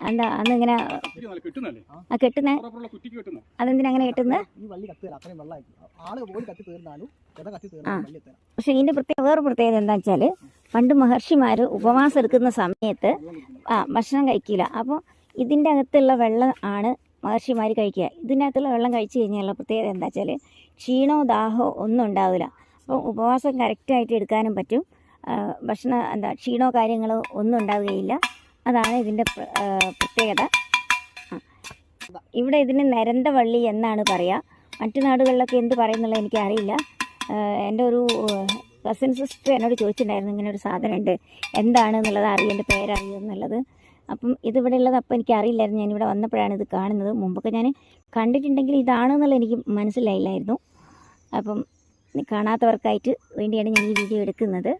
എന്താ അന്ന് ഇങ്ങനെ കെട്ടുന്നല്ലേ ആ. കെട്ടുന്നേ? അതെന്തിനാ അങ്ങനെ കെട്ടുന്നത് പക്ഷെ ഇതിന്റെ പ്രത്യേക വേറെ പ്രത്യേകത എന്താ വെച്ചാൽ പണ്ട് മഹർഷിമാര് ഉപവാസം എടുക്കുന്ന സമയത്ത് ആ ഭക്ഷണം കഴിക്കില്ല അപ്പോൾ ഇതിന്റെ അകത്തുള്ള വെള്ളം ആണ് മഹർഷിമാർ കഴിക്കുക. ഇതിന്റെ അകത്തുള്ള വെള്ളം കഴിച്ചു കഴിഞ്ഞാലുള്ള പ്രത്യേകത എന്താ വെച്ചാൽ ക്ഷീണോ ദാഹോ ഒന്നും ഉണ്ടാവില്ല അപ്പോൾ ഉപവാസം കറക്റ്റായിട്ട് എടുക്കാനും പറ്റും. ഭക്ഷണ എന്താ ക്ഷീണോ കാര്യങ്ങളോ ഒന്നും ഉണ്ടാവുകയില്ല. അതാണ് ഇതിന്റെ പ്രത്യേകത. ഇവിടെ ഇതിന് നരന്തവള്ളി എന്നാണ് പറയുക. മറ്റു നാടുകളിലൊക്കെ എന്ത് പറയുന്നുള്ളത് എനിക്കറിയില്ല. എന്റെ ഒരു കസിൻ സിസ്റ്റർ എന്നോട് ചോദിച്ചിട്ടുണ്ടായിരുന്നു ഇങ്ങനെ ഒരു സാധനം ഉണ്ട് എന്താണ് എന്നുള്ളത് അറിയും എന്റെ പേരറിയും എന്നുള്ളത്. അപ്പം ഇതിവിടെ ഉള്ളത് അപ്പം എനിക്ക് അറിയില്ലായിരുന്നു ഞാനിവിടെ വന്നപ്പോഴാണ് ഇത് കാണുന്നത്. മുമ്പൊക്കെ ഞാൻ കണ്ടിട്ടുണ്ടെങ്കിൽ ഇതാണെന്നുള്ളത് എനിക്ക് മനസ്സിലായില്ലായിരുന്നു. അപ്പം കാണാത്തവർക്കായിട്ട് വേണ്ടിയാണ് ഞാൻ ഈ വീഡിയോ എടുക്കുന്നത്.